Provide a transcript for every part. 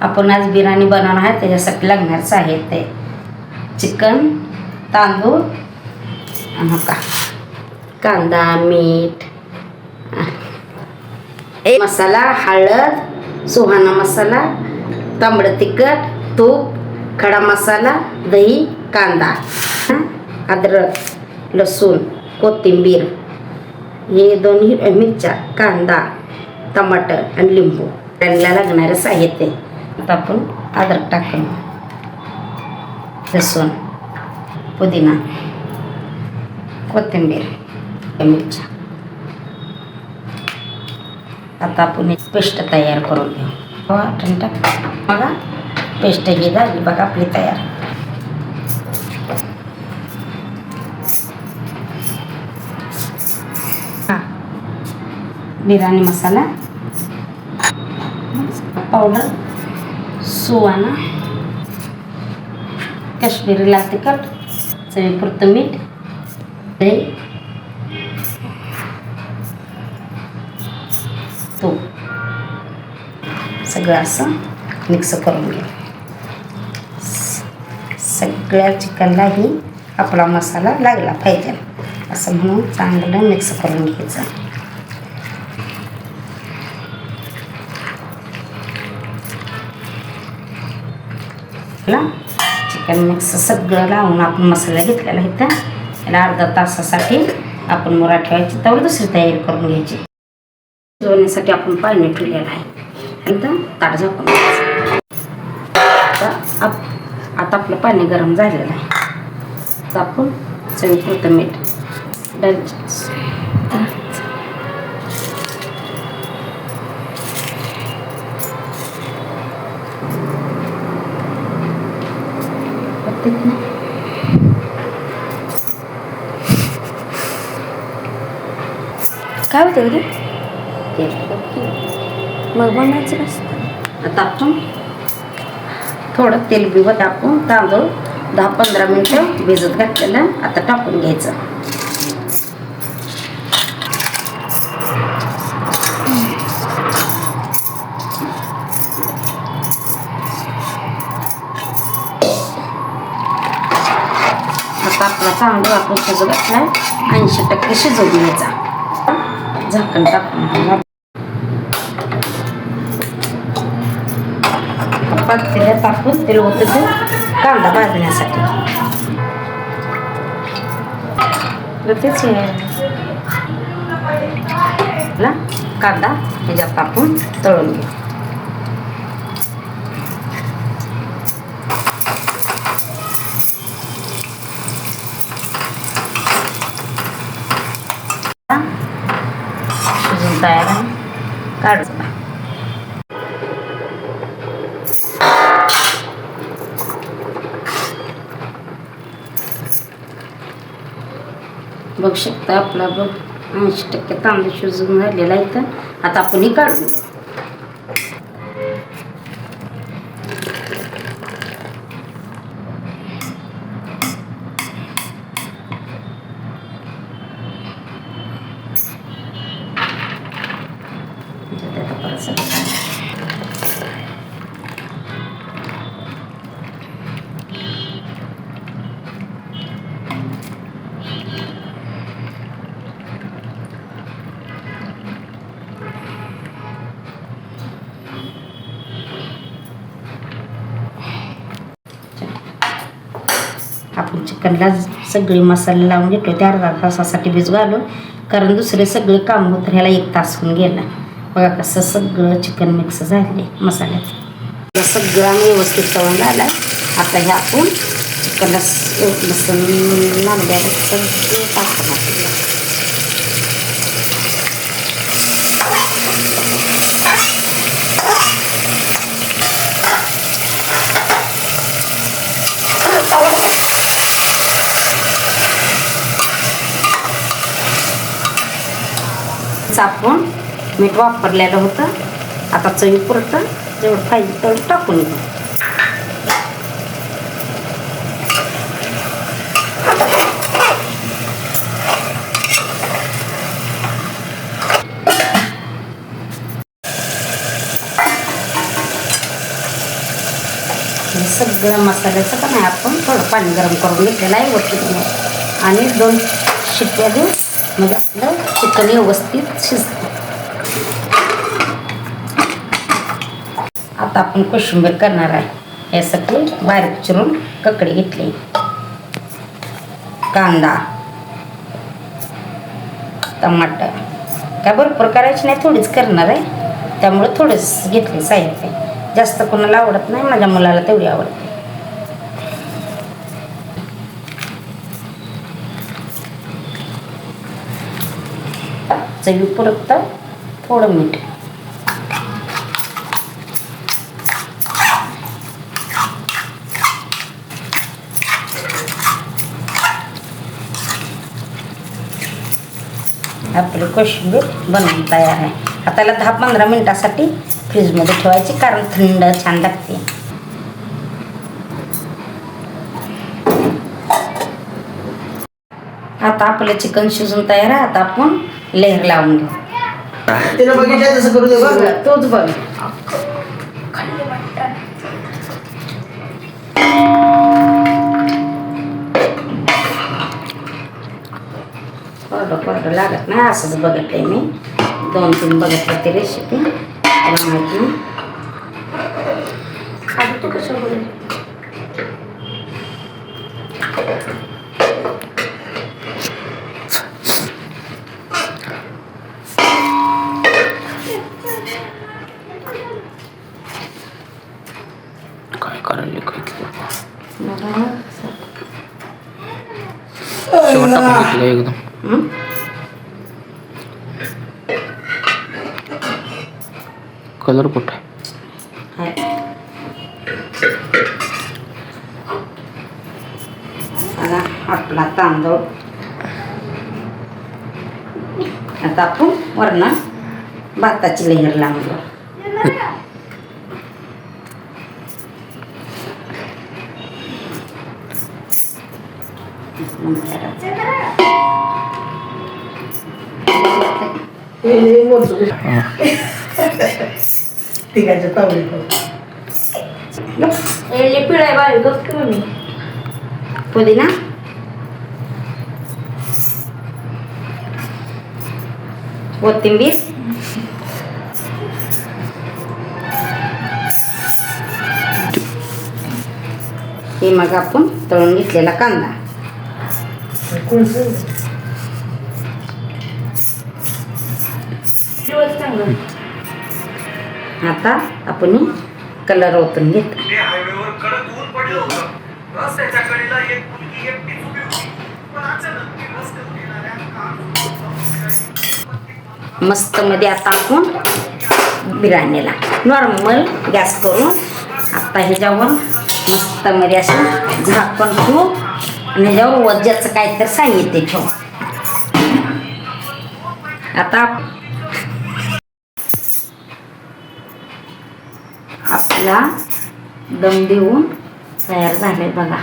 आपण आज बिर्याणी बनवणार आहे त्याच्यासाठी लागणार साहित्य चिकन तांदूळ का? कांदा मीठ. एक मसाला हळद सुहाणा मसाला तांबडं तिखट तूप खडा मसाला दही कांदा अद्रक लसूण कोथिंबीर. हे दोन हिरव्या मिरच्या कांदा टमाटर आणि लिंबू. त्यांना लागणारं साहित्य आता आपण अद्रक टाकून लसूण पुदिना कोथिंबीर मिरच्या आता आपण एक पेस्ट तयार करून घेऊ. वाटण टाक. बघा पेस्ट ही झाली. बघा आपली तयार. हां. बिर्याणी मसाला. पावडर. सुवाना काश्मीरी लाल तिखट चवीपुरतं मीठ दही तो सगळं असं मिक्स करून घे. सगळ्या चिकनलाही आपला मसाला लागला पाहिजे. असं म्हणून चांगलं मिक्स करून घ्यायचं. ला चिकन मिक्स सगळं लावून आपण मसाला घेतलेला इथं. याला अर्धा तासासाठी आपण मुरा ठेवायची त्यावर दुसरी तयारी करून घ्यायची. शिजवण्यासाठी आपण पाणी ठेवलेलं आहे. नंतर ताट झाकून आता आप आता आपलं पाणी गरम झालेलं आहे. तर आपण चवीपुरतं मीठ डायरेक्ट काय होतं रे? मग बनायचं आता आपण थोडं तेल बिवत टाकून तांदूळ दहा पंधरा मिनटं भिजत घातलेलं. आता टाकून घ्यायचं. आता आपला तांदूळ आपण शिजत घातला ऐंशी टक्के शिजवून घ्यायचा झाकण टाकून पातेल्यात टाकून तेल होतं ते कांदा भाजण्यासाठी. तर तेच कांदा ह्याच्यात टाकून तळून घेऊ. तयार आहे. काढू बघू शकता आपला बघ ऐंशी टक्के तांदूळ शिजून झालेला आहे तर आता आपण हे काढून आपण चिकनला सगळे मसाले लावून घेतलो ते अर्धा तासासाठी भिजू घालून. कारण दुसरे सगळे काम होतं ह्याला एक तास होऊन गेला. बघा कसं सगळं चिकन मिक्स झाले मसाल्यात सगळं आम्ही व्यवस्थित तळून आला आता हे आपण चिकनला लसूण नांद्याला सगळं टाकून आपल्याला चापून मीठ वापरलेलं होतं. आता चवी पुरतं. जेवढं पाहिजे तेवढं टाकून घेऊ. हे सगळं मसाल्याचं पण नाही आपण थोडं पाणी गरम करून घेतलेलं आहे. वरती आणि दोन शिट्ट्या देऊ. म्हणजे आपलं चिकन व्यवस्थित शिजतं. आता आपण कोशिंबीर करणार आहे. यासाठी बारीक चिरून ककडी घेतली. कांदा टमाटर. काय भरपूर करायची नाही थोडीच करणार आहे. त्यामुळे थोडंच घेतले साहित्य. जास्त कोणाला आवडत नाही माझ्या मुलाला तेवढी आवडते. चवीपुरत थोडं मीठ. आपली कोशिंबीर बनवून तयार आहे. आता त्याला दहा पंधरा मिनिटासाठी फ्रीजमध्ये ठेवायची कारण थंड छान लागते. आता आपलं चिकन शिजून तयार आहे. आता आपण लेअर लावून घेऊ तिनं बघितलं तसं करू दे बघ तोच बघ कोरडं कोरडं लागत नाही असंच बघितलंय मी दोन तीन बघितलं ती रेसिपी मला माहीत नाही आधी तू कसं बोलली काय करायला काय मला शेवट टाकून घेतलं एकदम हं? कलर कुठे हाय. आता आपला तांदूळ आता ঠিক আছে তাহলে El lipido de barrio, dos kilómetros. ¿Podina? ¿Botimbis? ಈ ಮಗ ಅಪ್ಪನ ತೊಗೊಂಡಿಟ್ಲೆಲ್ಲ ಕಂದ आता आपण कलर ओतून घेत. मस्त मध्ये आता आपण बिर्याणीला. नॉर्मल गॅस करून आता ह्याच्यावर मस्त मध्ये असं झाकण ठेवू आणि ह्याच्यावर वज्जाचं तर सांगितले ठेव. आता आपला दम देऊन तयार झाले बघा.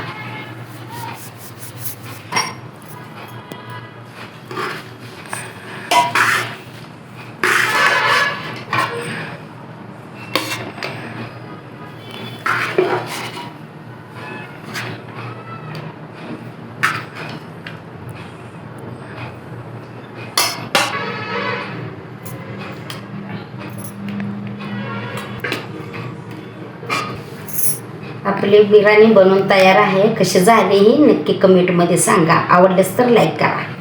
आपली बिर्याणी बनवून तयार आहे. कशी झाली ही नक्की कमेंटमध्ये सांगा. आवडल्यास तर लाईक करा.